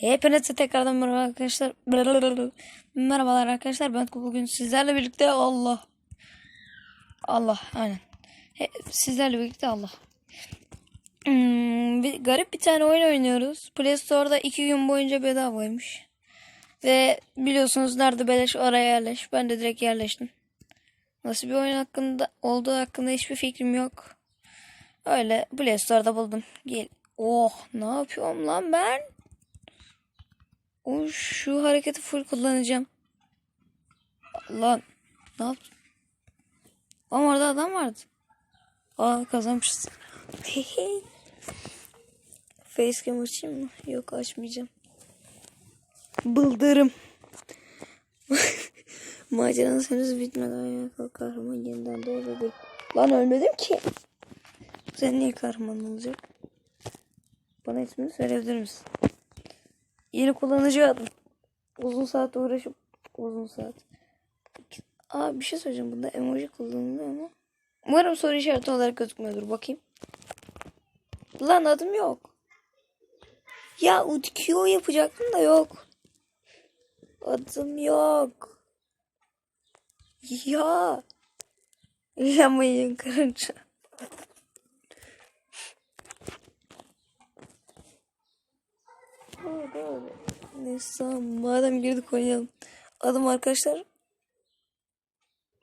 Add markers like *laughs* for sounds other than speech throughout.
Hepinize tekrardan merhaba arkadaşlar. Merhabalar arkadaşlar. Ben bugün sizlerle birlikte Allah. Allah aynen. Sizlerle birlikte Allah. Hmm, bir, garip bir tane oyun oynuyoruz. Play Store'da iki gün boyunca bedavaymış. Ve biliyorsunuz nerede beleş oraya yerleş. Ben de direkt yerleştim. Nasıl bir oyun hakkında olduğu hakkında hiçbir fikrim yok. Öyle Play Store'da buldum. Gel. Oh ne yapıyorum lan ben? O şu hareketi full kullanacağım. Lan ne yaptın? Ama orada adam vardı. Aa kazanmışız. *laughs* Facecam açayım mı? Yok açmayacağım. Bıldırım. *laughs* Maceranız henüz bitmedi. Ayağa kalk kahraman yeniden doğdu. Lan ölmedim ki. Sen niye kahraman olacak? Bana ismini söyleyebilir misin? Yeni kullanıcı adım. Uzun saat uğraşıp uzun saat. Aa bir şey söyleyeceğim. Bunda emoji kullanılıyor mu? Umarım soru işareti olarak gözükmüyordur. Bakayım. Lan adım yok. Ya UTQ yapacaktım da yok. Adım yok. Ya. Yamayın karınca. Doğru doğru. Neyse. Madem girdik oynayalım. Adım arkadaşlar.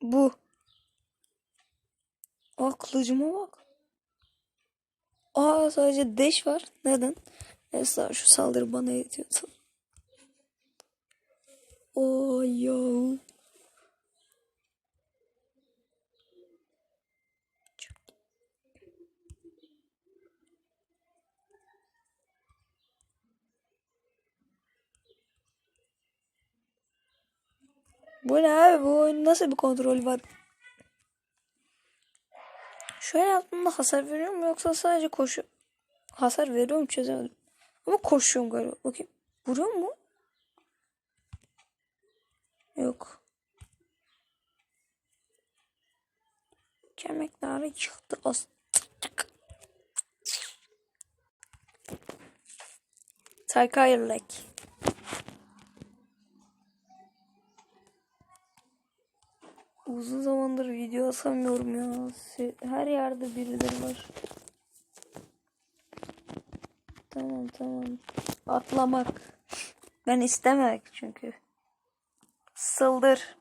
Bu. Aa kılıcıma bak. Aa sadece deş var. Neden? Neyse şu saldırı bana yetiyordu. Oh yo. Bu ne abi? Bu oyun nasıl bir kontrol var? Şöyle yaptığımda hasar veriyor mu yoksa sadece koşu hasar veriyor mu çözemedim. Ama koşuyorum galiba. Bakayım. Vuruyor mu? Yok. Kemikleri çıktı. As Takayırlek. Uzun zamandır video atamıyorum ya. Her yerde birileri var. Tamam tamam. Atlamak. Ben istemek çünkü. Sıldır.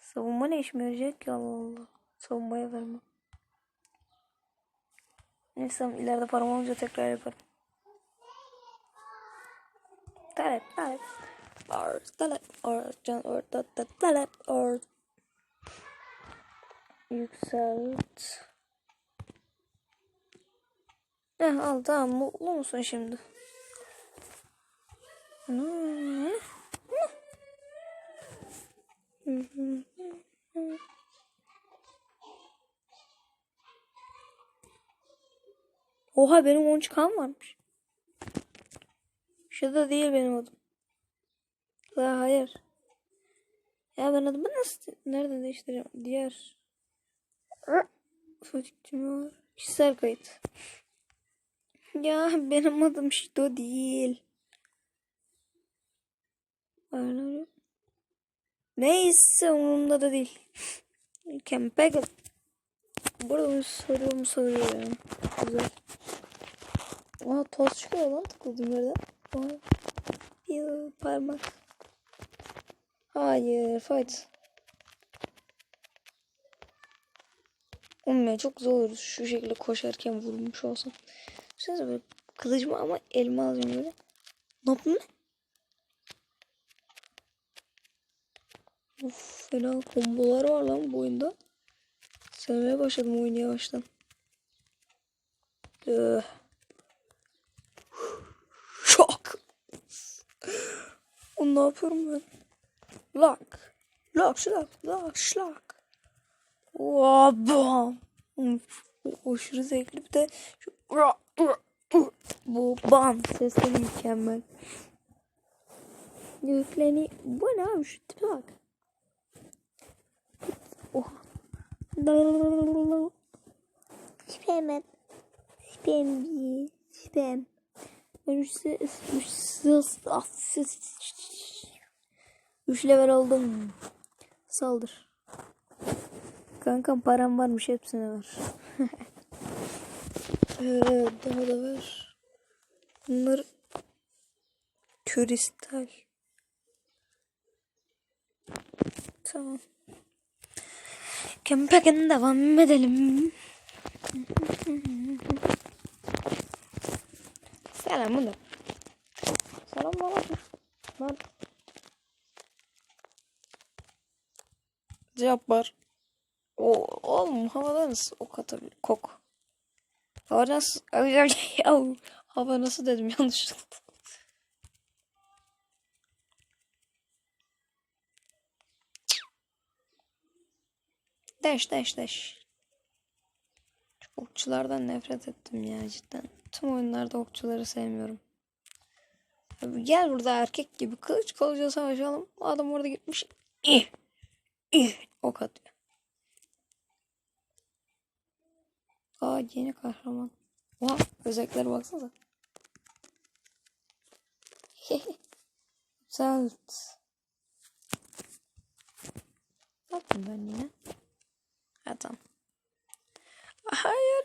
Savunma ne işime yarayacak ki Allah Allah. Savunmaya vermem. Neyse ileride param olunca tekrar yaparım. Talep, talep. Or, talep, or, can, or, da, talep, or. Yükselt. Eh, al tamam mutlu musun şimdi? Oha benim 10 çıkan varmış. Şurada değil benim adım. La hayır. Ya ben adımı nasıl nerede değiştireceğim? Diğer. Fotoğrafım var. Kişisel kayıt. Ya benim adım Şito değil. Öyle. Neyse umurumda da değil. Kempegel. Burada bir soruyor mu soruyor ya. Güzel. Aa toz çıkıyor lan tıkladım yerden. Aa. Bir parmak. Hayır fight. Olmuyor çok zor. Şu şekilde koşarken vurmuş olsam. Düşünsene böyle kılıcımı ama elime alacağım böyle. Ne yaptın lan? Of fena kombolar var lan bu oyunda. Sevmeye başladım oyunu yavaştan. Öh. Oğlum ne yapıyorum ben? Lak. Lak şlak. Lak şlak. Oha bam. Aşırı zevkli bir de bu bam sesleri mükemmel. Yükleni bu ne abi şu tipe bak. Oh. Spam. Spam. Spam. Ben size 3 level oldum. Saldır. Kankam param varmış hepsine ver. *laughs* ee, daha da ver. Bunlar kristal. Tamam. Kempegen devam edelim. Selam bunu. Selam baba. Ben Cevap var. O, oğlum havada nasıl ok atabilir? Kok. Hava nasıl? Ay. Hava nasıl dedim yanlışlıkla. Deş deş deş. Okçulardan nefret ettim ya cidden. Tüm oyunlarda okçuları sevmiyorum. Gel burada erkek gibi kılıç kılıca savaşalım. Adam orada gitmiş. İh, ok atıyor. Aa yeni kahraman. Oha özelliklere baksanıza. Salt. *laughs* Bakın ben yine. Ha tamam. Hayır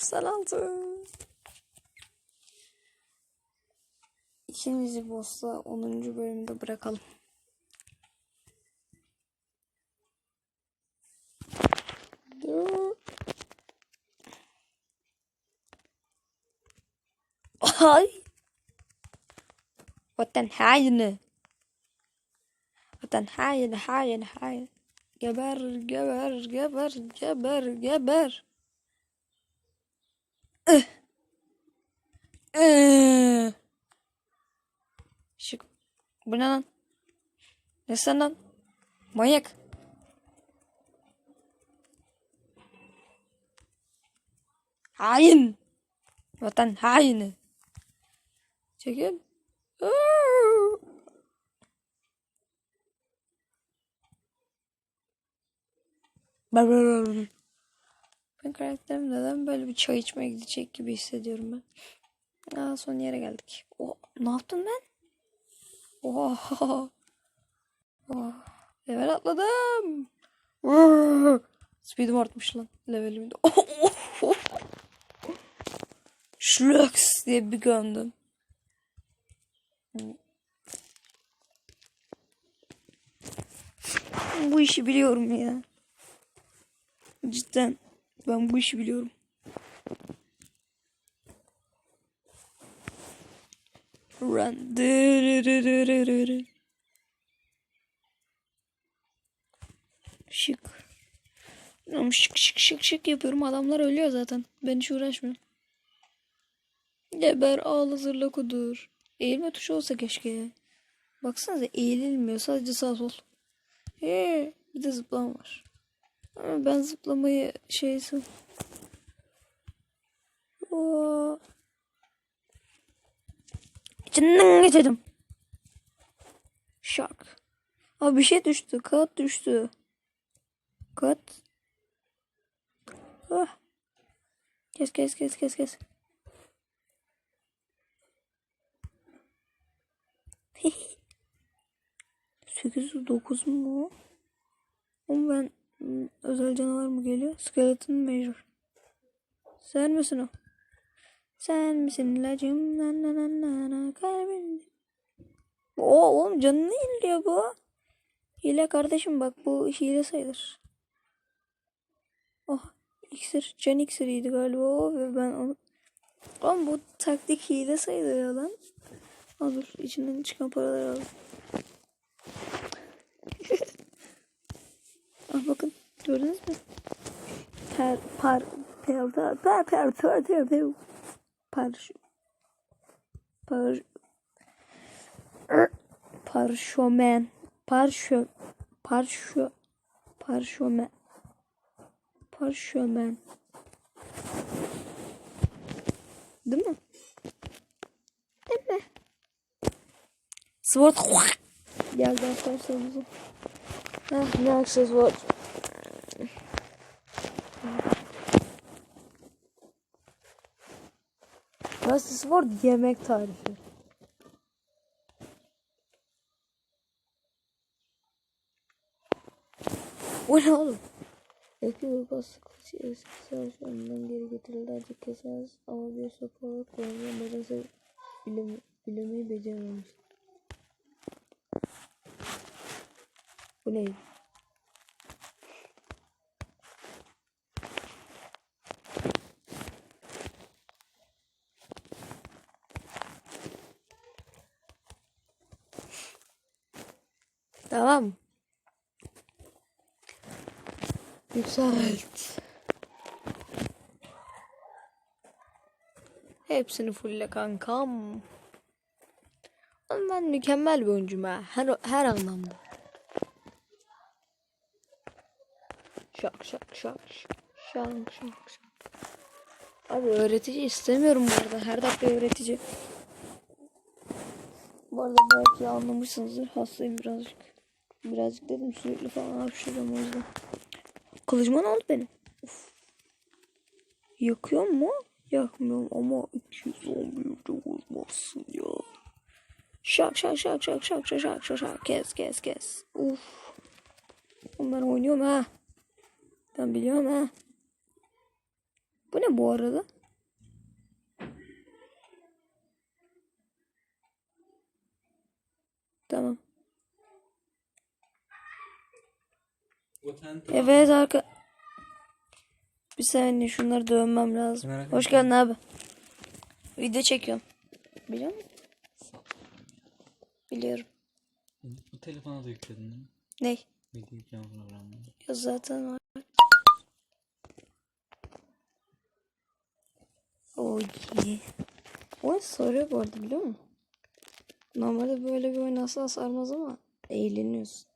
%96. İkinci boss'la 10. bölümde bırakalım. Dur. Ay. Vatan haini. Vatan haini haini haini. Geber geber geber geber geber. Ih. Ih. Şık. Bu ne lan? Ne sen lan? Manyak. Hain. Vatan haini. Çekil. Ben karakterim neden böyle bir çay içmeye gidecek gibi hissediyorum ben. Aa, son yere geldik. Oh, ne yaptım ben? Oha. Oh. Level atladım. Speed'im artmış lan. Levelim de. *laughs* Şlöks diye bir gömdüm. Bu işi biliyorum ya. Cidden ben bu işi biliyorum. Run. Şık. Şık şık şık şık yapıyorum. Adamlar ölüyor zaten. Ben hiç uğraşmıyorum. Geber ağla zırla kudur. Eğilme tuşu olsa keşke. Baksanıza eğililmiyor. Sadece sağ sol. Ee, bir de zıplama var. Ama ben zıplamayı şeysin. Oo. İçinden geçelim. Şak. Abi bir şey düştü. Kağıt düştü. Kağıt. Ah. Kes kes kes kes kes. *laughs* Sekiz dokuz mu? Ama ben hmm, özel canavar mı geliyor? Skeleton mecbur. Sen misin o? Sen misin ilacım? Na na na na na kalbim. Oo oğlum canını yeniliyor bu. Hile kardeşim bak bu hile sayılır. Oh iksir. Can iksiriydi galiba o ve ben onu... Oğlum bu taktik hile sayılır ya lan. Al dur içinden çıkan paraları al. *laughs* ah bakın gördünüz mü? Per par per per per per per per per par par parşömen parşö parşö parşömen parşömen değil mi? Değil mi? Sword geldi arkadaşlar bize. Heh, ne aksesuar. Fast Sport yemek tarifi. Bu ne oğlum? Eski bir bastık eski savaşlarından geri getirildi artık kesemez ama bir sopa olarak kullanılan nedense bilim, bilemeyi becerememiş. Bu ne? Tamam. Yükselt. Hepsini fulle kankam. Oğlum Ben mükemmel bir oyuncuyum ha. Her, her anlamda. Şak şak şak şak şak şak. Abi öğretici istemiyorum bu arada. Her dakika öğretici. Bu arada belki anlamışsınızdır. Hastayım birazcık. Birazcık dedim sürekli falan hapşırıyorum o yüzden. Kılıcıma ne oldu benim? Uf. Yakıyor mu? Yakmıyorum ama 211 çok olmazsın ya. Şak şak şak şak şak şak şak şak şak kes kes kes. Uf. Onları oynuyorum ha. Ben biliyorum ha. Bu ne bu arada? Tamam. Evet arka. Bir saniye şunları dövmem lazım. Merak Hoş geldin abi. Video çekiyorum. Biliyor musun? Biliyorum. Bu telefona da yükledin değil mi? Ney? Video programını. Ya zaten var. Yeah. Oyun sarıyor bu arada biliyor musun? Normalde böyle bir oyun asla sarmaz ama eğleniyorsun.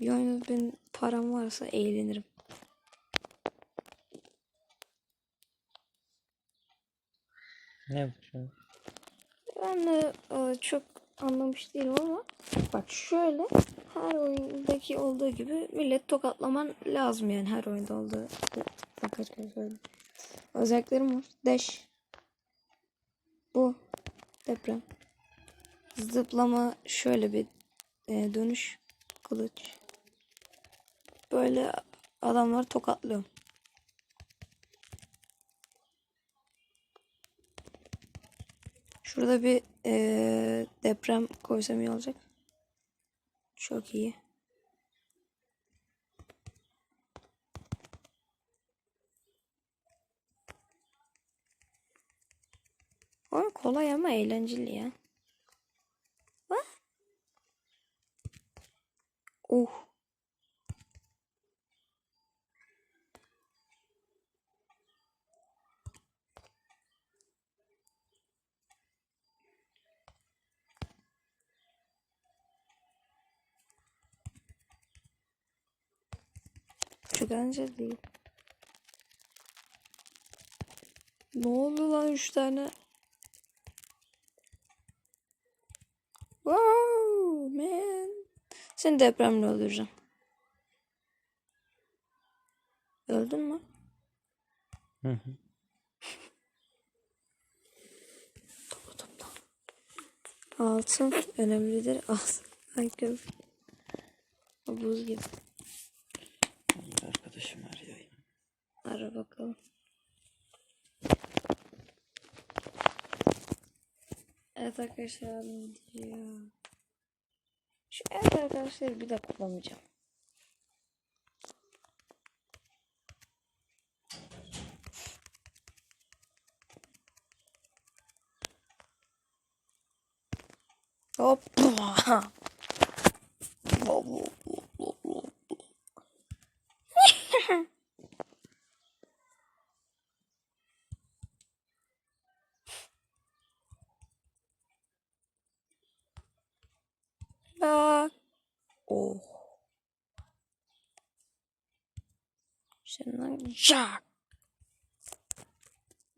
Bir oyunda benim param varsa eğlenirim. Ne yapacağım? Ben de e, çok anlamış değilim ama bak şöyle her oyundaki olduğu gibi millet tokatlaman lazım yani her oyunda olduğu. Bak kaç kere söyledim. Özelliklerim var. Dash. Bu. Deprem. Zıplama şöyle bir e, dönüş. Kılıç. Böyle adamlar tokatlıyor. Şurada bir eee, deprem koysam iyi olacak. Çok iyi. Oyun kolay ama eğlenceli ya. What? Oh. Çok eğlenceli değil. Ne oldu lan üç tane? Seni depremle öldüreceğim. Öldün mü? Hı hı. Topla topla. Altın önemlidir. Altın. Köp. Buz gibi. Bir arkadaşım arıyor. Ara bakalım. Evet arkadaşlar video. Şu evet arkadaşlar bir de kullanacağım. Hop. Aa. *laughs* Oh. Jack.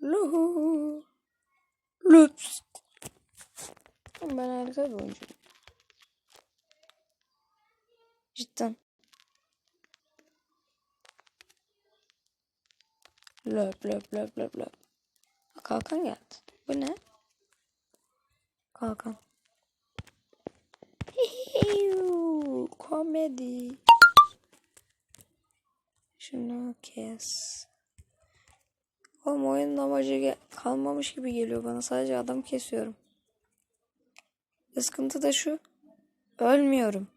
Luhu. Lüps. Ben harika bir oyuncuyum. Cidden. Löp löp löp löp löp. kalkan geldi. Bu ne? Kalkan. *laughs* Komedi. Şunu kes. Oğlum oyunun amacı kalmamış gibi geliyor bana. Sadece adam kesiyorum. Ve Sıkıntı da şu. Ölmüyorum.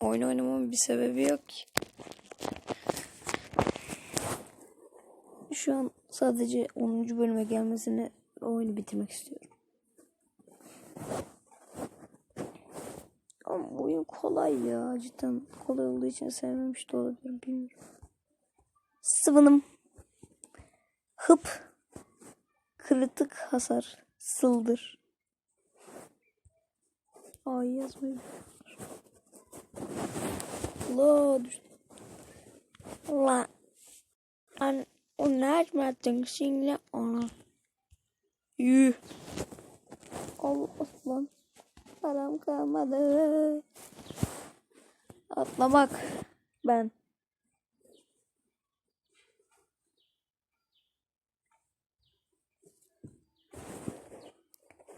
Oyun oynamamın bir sebebi yok ki. Şu an sadece 10. bölüme gelmesini oyunu bitirmek istiyorum. Ama bu oyun kolay ya. Cidden kolay olduğu için sevmemiş de olabilirim bilmiyorum. Sıvınım. Hıp. Kritik hasar. Sıldır. Ay yazmayı La düştü. La. An o nereden single ona. Yuh. Allah lan. Param kalmadı. Atlamak. Ben.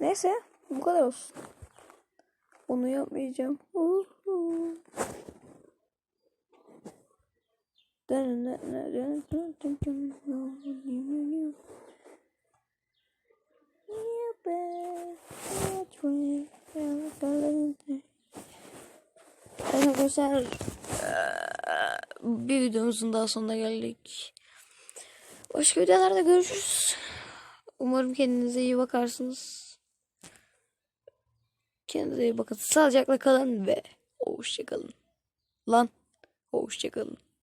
Neyse bu kadar olsun. Onu yapmayacağım. Uhu. Evet arkadaşlar eee, bir videomuzun daha sonuna geldik. Başka videolarda görüşürüz. Umarım kendinize iyi bakarsınız. Kendinize iyi bakın. Sağlıcakla kalın ve hoşçakalın. Lan hoşçakalın.